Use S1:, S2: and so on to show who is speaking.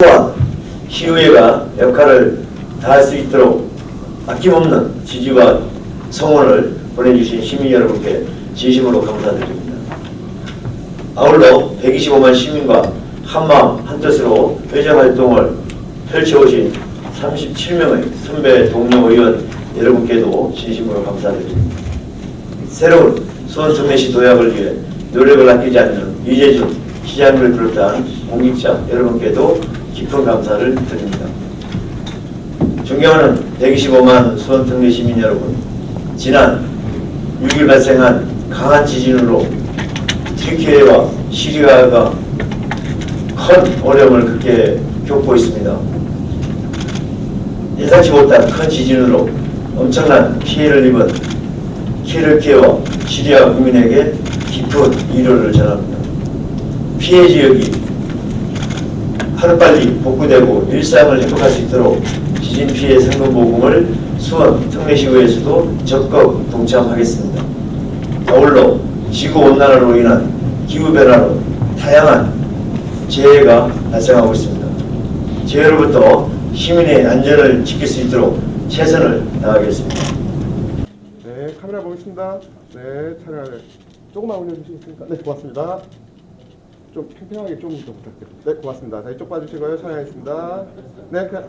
S1: 또한 시의회가 역할을 다할 수 있도록 아낌없는 지지와 성원을 보내주신 시민 여러분께 진심으로 감사드립니다. 아울러 125만 시민과 한마음 한뜻으로 회장 활동을 펼쳐오신 37명의 선배 동료 의원 여러분께도 진심으로 감사드립니다. 새로운 수원특례시 도약을 위해 노력을 아끼지 않는 이재준 시장님을 비롯한 공직자 여러분께도 깊은 감사를 드립니다. 존경하는 125만 수원특례 시민 여러분, 지난 6일 발생한 강한 지진으로 튀르키예와 시리아가 큰 어려움을 겪게 겪고 있습니다. 예상치 못한 큰 지진으로 엄청난 피해를 입은 튀르키예와 시리아 국민에게 깊은 위로를 전합니다. 피해 지역이 하루빨리 복구되고 일상을 회복할 수 있도록 지진 피해 상금 보금을 수원 특례시의회에서도 적극 동참하겠습니다. 아울러 지구 온난화로 인한 기후 변화로 다양한 재해가 발생하고 있습니다. 재해로부터 시민의 안전을 지킬 수 있도록 최선을 다하겠습니다.
S2: 네, 카메라 보겠습니다. 네, 촬영을 조금만 올려주시겠습니까? 네, 고맙습니다. 좀 팽팽하게 좀더 부탁드립니다. 네, 고맙습니다. 자, 이쪽 봐주시고요. 촬영하겠습니다. 네, 그,